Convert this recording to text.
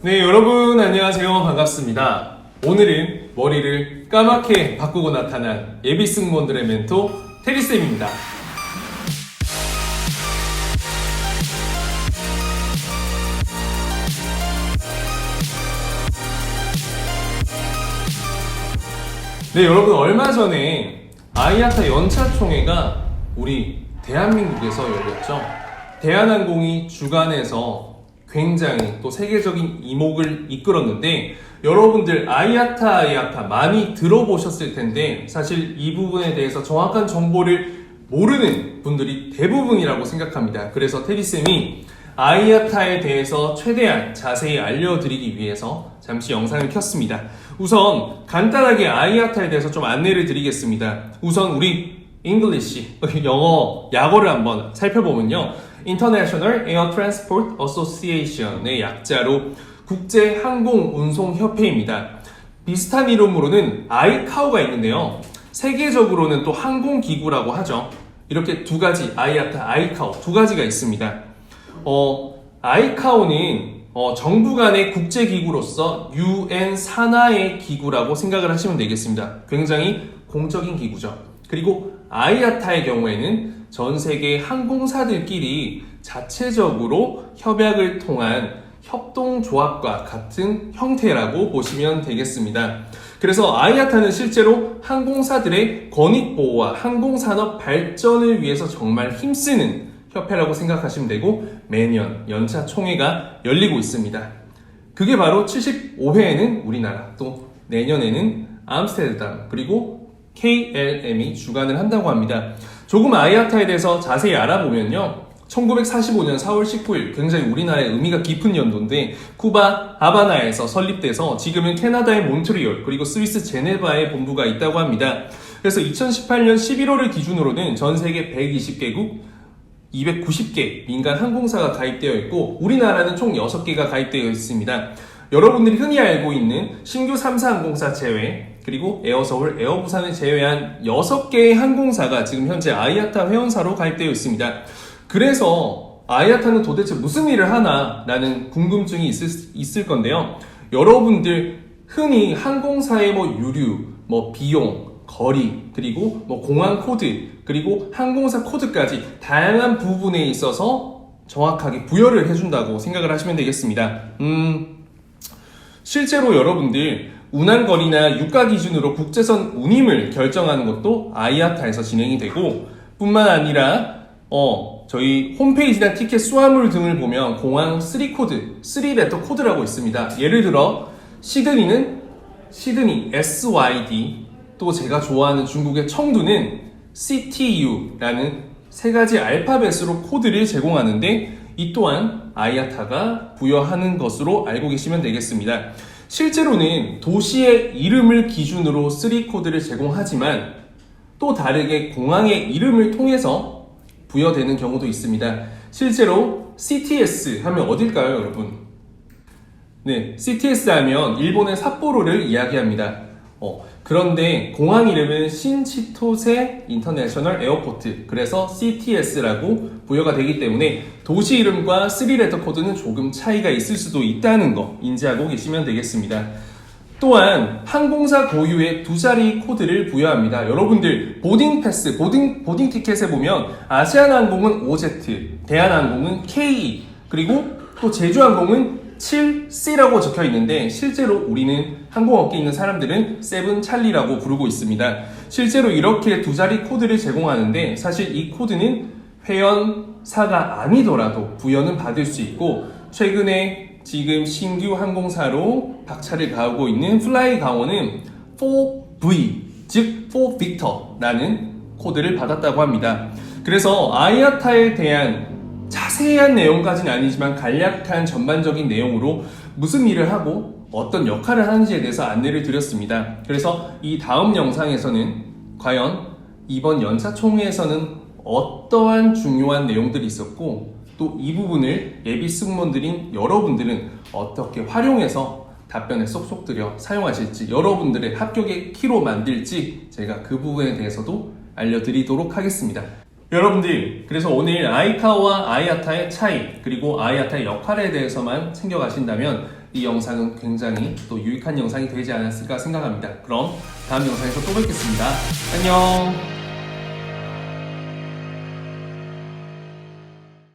네, 여러분 안녕하세요. 반갑습니다. 오늘은 머리를 까맣게 바꾸고 나타난 예비 승무원들의 멘토 테리쌤입니다. 네, 여러분 얼마 전에 아이아타 연차 총회가 우리 대한민국에서 열렸죠. 대한항공이 주관해서 굉장히 또 세계적인 이목을 이끌었는데 여러분들 아이아타 아이아타 많이 들어보셨을 텐데 사실 이 부분에 대해서 정확한 정보를 모르는 분들이 대부분이라고 생각합니다. 그래서 테리쌤이 아이아타에 대해서 최대한 자세히 알려드리기 위해서 잠시 영상을 켰습니다. 우선 간단하게 아이아타에 대해서 좀 안내를 드리겠습니다. 우선 우리 English 영어 약어를 한번 살펴보면요. International Air Transport Association의 약자로 국제 항공 운송 협회입니다. 비슷한 이름으로는 아이카오가 있는데요. 세계적으로는 또 항공 기구라고 하죠. 이렇게 두 가지 아이아타, 아이카오 두 가지가 있습니다. 어, 아이카오는 어, 정부 간의 국제 기구로서 UN 산하의 기구라고 생각을 하시면 되겠습니다. 굉장히 공적인 기구죠. 그리고 아이아타의 경우에는 전 세계 항공사들끼리 자체적으로 협약을 통한 협동조합과 같은 형태라고 보시면 되겠습니다. 그래서 아이아타는 실제로 항공사들의 권익보호와 항공산업 발전을 위해서 정말 힘쓰는 협회라고 생각하시면 되고 매년 연차 총회가 열리고 있습니다. 그게 바로 75회에는 우리나라 또 내년에는 암스테르담 그리고 KLM이 주관을 한다고 합니다. 조금 아이아타에 대해서 자세히 알아보면요. 1945년 4월 19일 굉장히 우리나라의 의미가 깊은 연도인데 쿠바 하바나에서 설립돼서 지금은 캐나다의 몬트리올 그리고 스위스 제네바에 본부가 있다고 합니다. 그래서 2018년 11월을 기준으로는 전 세계 120개국 290개 민간 항공사가 가입되어 있고 우리나라는 총 6개가 가입되어 있습니다. 여러분들이 흔히 알고 있는 신규 3사 항공사 제외 그리고 에어서울, 에어부산을 제외한 6개의 항공사가 지금 현재 아이아타 회원사로 가입되어 있습니다. 그래서 아이아타는 도대체 무슨 일을 하나 라는 궁금증이 있을, 있을 건데요. 여러분들 흔히 항공사의 뭐 유류, 뭐 비용, 거리, 그리고 뭐 공항 코드, 그리고 항공사 코드까지 다양한 부분에 있어서 정확하게 부여를 해준다고 생각을 하시면 되겠습니다. 음, 실제로 여러분들 운항거리나 유가 기준으로 국제선 운임을 결정하는 것도 아이아타에서 진행이 되고 뿐만 아니라 어 저희 홈페이지나 티켓 수화물 등을 보면 공항 3코드, 3레터 코드라고 있습니다. 예를 들어 시드니는 시드니 SYD 또 제가 좋아하는 중국의 청두는 CTU라는 세 가지 알파벳으로 코드를 제공하는데 이 또한 아이아타가 부여하는 것으로 알고 계시면 되겠습니다. 실제로는 도시의 이름을 기준으로 3코드를 제공하지만 또 다르게 공항의 이름을 통해서 부여되는 경우도 있습니다. 실제로 CTS 하면 어딜까요, 여러분? 네, CTS 하면 일본의 삿포로를 이야기합니다. 어, 그런데 공항 이름은 신치토세 인터내셔널 에어포트 그래서 CTS라고 부여가 되기 때문에 도시 이름과 3레터 코드는 조금 차이가 있을 수도 있다는 거 인지하고 계시면 되겠습니다. 또한 항공사 고유의 두 자리 코드를 부여합니다. 여러분들 보딩 패스, 보딩 보딩 티켓에 보면 아시아나항공은 OZ, 대한항공은 KE, 그리고 또 제주항공은 7C라고 적혀 있는데 실제로 우리는 항공업계에 있는 사람들은 세븐 찰리라고 부르고 있습니다. 실제로 이렇게 두 자리 코드를 제공하는데 사실 이 코드는 회원사가 아니더라도 부여는 받을 수 있고 최근에 지금 신규 항공사로 박차를 가하고 있는 플라이 강원은 4V 즉 4빅터라는 코드를 받았다고 합니다. 그래서 아이아타에 대한 자세한 내용까지는 아니지만 간략한 전반적인 내용으로 무슨 일을 하고 어떤 역할을 하는지에 대해서 안내를 드렸습니다. 그래서 이 다음 영상에서는 과연 이번 연차 총회에서는 어떠한 중요한 내용들이 있었고 또 이 부분을 예비 승무원들인 여러분들은 어떻게 활용해서 답변에 쏙쏙 들여 사용하실지 여러분들의 합격의 키로 만들지 제가 그 부분에 대해서도 알려드리도록 하겠습니다. 여러분들 그래서 오늘 아이카와 아이아타의 차이 그리고 아이아타의 역할에 대해서만 챙겨가신다면 이 영상은 굉장히 또 유익한 영상이 되지 않았을까 생각합니다. 그럼 다음 영상에서 또 뵙겠습니다. 안녕.